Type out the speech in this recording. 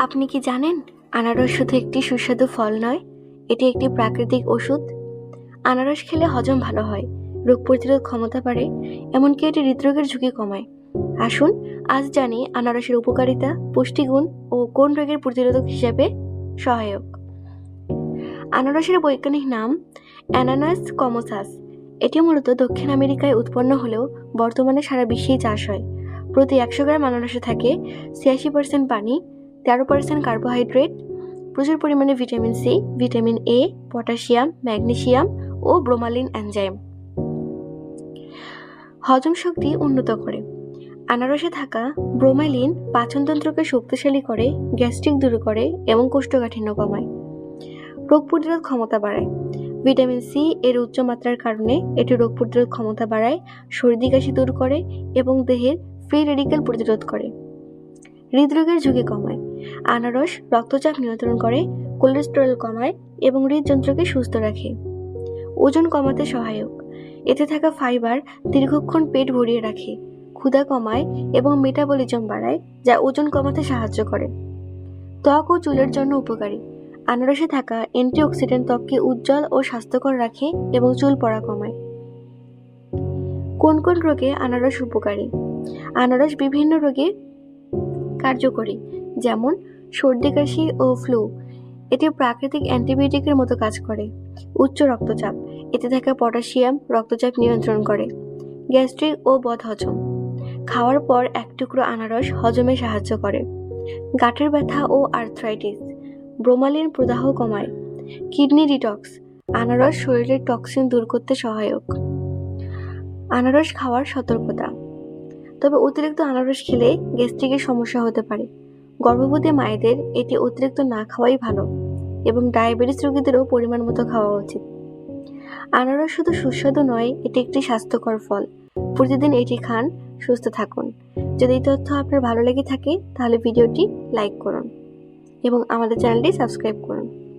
আপনি কি জানেন, আনারস শুধু একটি সুস্বাদু ফল নয়, এটি একটি প্রাকৃতিক ওষুধ? আনারস খেলে হজম ভালো হয়, রোগ প্রতিরোধ ক্ষমতা বাড়ে, এমনকি এটি হৃদরোগের ঝুঁকি কমায়। আসুন, আজ জানি আনারসের উপকারিতা, পুষ্টিগুণ ও কোন রোগের প্রতিরোধক হিসেবে সহায়ক। আনারসের বৈজ্ঞানিক নাম অ্যানানাস কমোসাস। এটি মূলত দক্ষিণ আমেরিকায় উৎপন্ন হলেও বর্তমানে সারা বিশ্বেই চাষ হয়। প্রতি একশো গ্রাম আনারসে থাকে ছিয়াশি পার্সেন্ট পানি তেরো পার্সেন্ট কার্বোহাইড্রেট প্রচুর পরিমাণে vitamin C vitamin A potassium magnesium O bromelain enzyme হজম শক্তি উন্নত করে। আনারসে থাকা ব্রোমালিন পাচনতন্ত্রকে শক্তিশালী করে গ্যাস্ট্রিক দূর করে এবং কোষ্ঠকাঠিন্য কমায়। রোগ প্রতিরোধ ক্ষমতা বাড়ায়। ভিটামিন সি এর উচ্চ মাত্রার কারণে এটি রোগ প্রতিরোধ ক্ষমতা বাড়ায়, সর্দি কাশি দূর করে এবং দেহের ফ্রি রেডিকেল প্রতিরোধ করে। হৃদরোগের ঝুঁকি কমায়। আনারস, রক্তচাপ নিয়ন্ত্রণ করে, কোলেস্টেরল কমায় এবং হৃদযন্ত্রকে সুস্থ রাখে। ওজন কমাতে সহায়ক। এতে থাকা ফাইবার দীর্ঘক্ষণ পেট ভরিয়ে রাখে, ক্ষুধা কমায় এবং মেটাবলিজম বাড়ায়, যা ওজন কমাতে সাহায্য করে। ত্বক ও চুলের জন্য উপকারী। আনারসে থাকা অ্যান্টিঅক্সিডেন্ট ত্বককে উজ্জ্বল ও স্বাস্থ্যকর রাখে এবং চুল পড়া কমায়। কোন কোন রোগে আনারস উপকারী? আনারস বিভিন্ন রোগে কার্যকরী যেমন সর্দি কাশি ও ফ্লু। এটি প্রাকৃতিক অ্যান্টিবায়োটিকের মতো কাজ করে। উচ্চ রক্তচাপ। এতে থাকা পটাশিয়াম রক্তচাপ নিয়ন্ত্রণ করে। গ্যাস্ট্রিক ও বদহজম খাওয়ার পর এক টুকরো আনারস হজমে সাহায্য করে। গাঁটের ব্যথা ও আর্থ্রাইটিস। ব্রোমালিন প্রদাহ কমায়। Kidney detox. আনারস শরীরের টক্সিন দূর করতে সহায়ক। আনারস খাওয়ার সতর্কতা। তবে অতিরিক্ত আনারস খেলে গ্যাস্ট্রিকের সমস্যা হতে পারে। গর্ভবতী মায়েদের এটি অতিরিক্ত না খাওয়াই ভালো এবং ডায়াবেটিস রোগীদেরও পরিমাণ মতো খাওয়া উচিত। আনারস শুধু সুস্বাদু নয়, এটি একটি স্বাস্থ্যকর ফল। প্রতিদিন এটি খান, সুস্থ থাকুন। যদি এই তথ্য আপনার ভালো লেগে থাকে, তাহলে ভিডিওটি লাইক করুন এবং আমাদের চ্যানেলটি সাবস্ক্রাইব করুন।